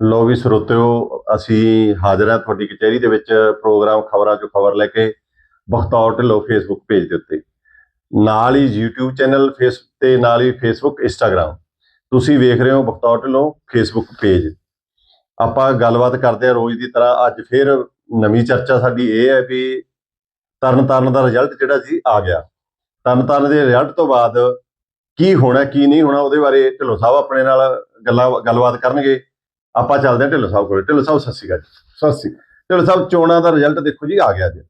ਲੋ ਵੀ ਸਰੋਤਿਓ, ਅਸੀਂ ਹਾਜ਼ਰ ਹਾਂ ਤੁਹਾਡੀ ਕਚਹਿਰੀ ਦੇ ਵਿੱਚ ਪ੍ਰੋਗਰਾਮ ਖਬਰਾਂ ਚੋਂ ਖਬਰ ਲੈ ਕੇ ਬਖਤੌਰ ਢਿੱਲੋਂ ਫੇਸਬੁੱਕ ਪੇਜ ਦੇ ਉੱਤੇ। ਨਾਲ ਹੀ YouTube ਚੈਨਲ ਫੇਸ ਤੇ ਨਾਲ ਹੀ ਫੇਸਬੁੱਕ ਇੰਸਟਾਗ੍ਰam ਤੁਸੀਂ ਵੇਖ ਰਹੇ ਹੋ ਬਖਤੌਰ ਢਿੱਲੋਂ ਫੇਸਬੁੱਕ ਪੇਜ ਆਪਾਂ ਗੱਲਬਾਤ ਕਰਦੇ ਹਾਂ ਰੋਜ਼ ਦੀ ਤਰ੍ਹਾਂ। ਅੱਜ ਫਿਰ ਨਵੀਂ ਚਰਚਾ ਸਾਡੀ ਇਹ ਹੈ ਵੀ ਤਰਨ ਤਾਰਨ ਦਾ ਰਿਜ਼ਲਟ ਜਿਹੜਾ ਸੀ, ਆ ਗਿਆ। ਤਰਨ ਤਾਰਨ ਦੇ ਰਿਜ਼ਲਟ ਤੋਂ ਬਾਅਦ ਕੀ ਹੋਣਾ, ਕੀ ਨਹੀਂ ਹੋਣਾ, ਉਹਦੇ ਬਾਰੇ ਢਿੱਲੋਂ ਸਾਹਿਬ ਆਪਣੇ ਨਾਲ ਗੱਲਾਂ ਗੱਲਬਾਤ ਕਰਨਗੇ। ਆਪਾਂ ਚੱਲਦੇ ਹਾਂ ਢਿੱਲੋਂ ਸਾਹਿਬ ਕੋਲ। ਢਿੱਲੋਂ ਸਾਹਿਬ ਸਤਿ ਸ਼੍ਰੀ ਅਕਾਲ ਜੀ। ਸਤਿ ਸ੍ਰੀ ਅਕਾਲ। ਢਿੱਲੋਂ ਸਾਹਿਬ ਚੋਣਾਂ ਦਾ ਰਿਜ਼ਲਟ ਦੇਖੋ ਜੀ ਆ ਗਿਆ ਜੀ।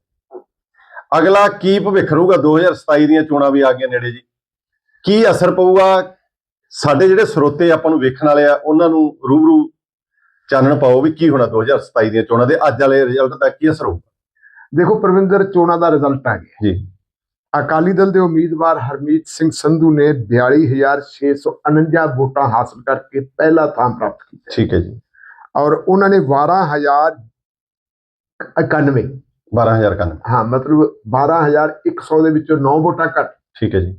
ਅਗਲਾ ਕੀ ਭਵਿੱਖ ਰਹੂਗਾ? 2027 ਦੀਆਂ ਚੋਣਾਂ ਵੀ ਆ ਗਈਆਂ ਨੇੜੇ ਜੀ। ਕੀ ਅਸਰ ਪਊਗਾ? ਸਾਡੇ ਜਿਹੜੇ ਸਰੋਤੇ ਆਪਾਂ ਨੂੰ ਵੇਖਣ ਵਾਲੇ ਆ ਉਹਨਾਂ ਨੂੰ ਰੂਬਰੂ ਚਾਨਣ ਪਾਓ ਵੀ ਕੀ ਹੋਣਾ 2027 ਦੀਆਂ ਚੋਣਾਂ ਦੇ ਅੱਜ ਵਾਲੇ ਰਿਜ਼ਲਟ ਦਾ ਕੀ ਅਸਰ ਹੋਊਗਾ। ਦੇਖੋ ਪ੍ਰਵਿੰਦਰ ਚੋਣਾਂ ਦਾ ਰਿਜ਼ਲਟ ਆ ਗਿਆ। ਜੀ। ਅਕਾਲੀ ਦਲ ਦੇ ਉਮੀਦਵਾਰ ਹਰਮੀਤ ਸਿੰਘ ਸੰਧੂ ਨੇ 42649 ਵੋਟਾਂ ਹਾਸਲ ਕਰਕੇ ਪਹਿਲਾ ਥਾਂ ਪ੍ਰਾਪਤ ਕੀਤਾ ਠੀਕ ਹੈ ਜੀ। ਔਰ ਉਹਨਾਂ ਨੇ 12091 12000 ਕੰਨ ਹਾਂ ਮਤਲਬ 12100 ਦੇ ਵਿੱਚੋਂ 9 ਵੋਟਾਂ ਘੱਟ। ਠੀਕ ਹੈ ਜੀ।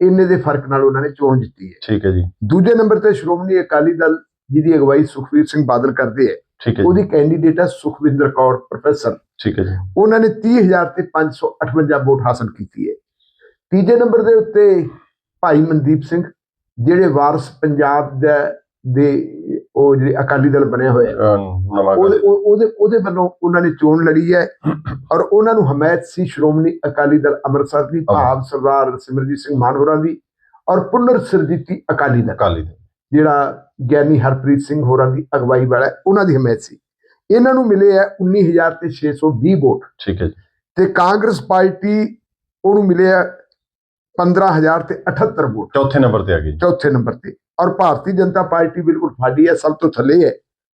ਇੰਨੇ ਦੇ ਫ਼ਰਕ ਨਾਲ ਉਹਨਾਂ ਨੇ ਚੋਣ ਜਿੱਤੀ ਹੈ। ਠੀਕ ਹੈ ਜੀ। ਦੂਜੇ ਨੰਬਰ ਤੇ ਸ਼੍ਰੋਮਣੀ ਅਕਾਲੀ ਦਲ ਜਿਹਦੀ ਅਗਵਾਈ ਸੁਖਵੀਰ ਸਿੰਘ ਬਾਦਲ ਕਰਦੇ ਹੈ। ਠੀਕ ਹੈ ਉਹਦੀ ਕੈਂਡੀਡੇਟ ਹੈ ਸੁਖਵਿੰਦਰ ਕੌਰ ਪ੍ਰੋਫੈਸਰ ਠੀਕ ਹੈ ਜੀ। ਉਹਨਾਂ ਨੇ 30000 ਤੇ 558 ਵੋਟ ਹਾਸਲ ਕੀਤੀ ਹੈ। ਤੀਜੇ ਨੰਬਰ ਦੇ ਉੱਤੇ ਭਾਈ ਮਨਦੀਪ ਸਿੰਘ ਜਿਹੜੇ ਵਾਰਸ ਪੰਜਾਬ ਦਾ ਦੇ ਉਹ ਜਿਹੜੇ ਅਕਾਲੀ ਦਲ ਬਣਿਆ ਹੋਇਆ ਉਹਦੇ ਉਹਦੇ ਉਹਦੇ ਵੱਲੋਂ ਉਹਨਾਂ ਨੇ ਚੋਣ ਲੜੀ ਹੈ ਔਰ ਉਹਨਾਂ ਨੂੰ ਹਮਾਇਤ ਸੀ ਸ਼੍ਰੋਮਣੀ ਅਕਾਲੀ ਦਲ ਅੰਮ੍ਰਿਤਸਰ ਦੀ ਭਾਵ ਸਰਦਾਰ ਸਿਮਰਜੀਤ ਸਿੰਘ ਮਾਨ ਹੋਰਾਂ ਦੀ ਔਰ ਪੁਨਰ ਸਰਜੀਤੀ ਅਕਾਲੀ ਦਲ। ਅਕਾਲੀ ਦਲ। ਜਿਹੜਾ ਗਿਆਨੀ ਹਰਪ੍ਰੀਤ ਸਿੰਘ ਹੋਰਾਂ ਦੀ ਅਗਵਾਈ ਵਾਲਾ ਉਹਨਾਂ ਦੀ ਹਮਾਇਤ ਸੀ। ਇਹਨਾਂ ਨੂੰ ਮਿਲੇ ਹੈ 19000 ਤੇ 620 ਵੋਟ। ਠੀਕ ਹੈ ਜੀ। ਤੇ ਕਾਂਗਰਸ ਪਾਰਟੀ ਉਹਨੂੰ ਮਿਲਿਆ 15000 ਤੇ 78 ਵੋਟ। ਚੌਥੇ ਨੰਬਰ ਤੇ ਆ ਗਈ। ਚੌਥੇ ਨੰਬਰ ਤੇ। ਔਰ ਭਾਰਤੀ ਜਨਤਾ ਪਾਰਟੀ ਬਿਲਕੁਲ ਫਾਡੀ ਹੈ ਸਭ ਤੋਂ ਥੱਲੇ ਹੈ।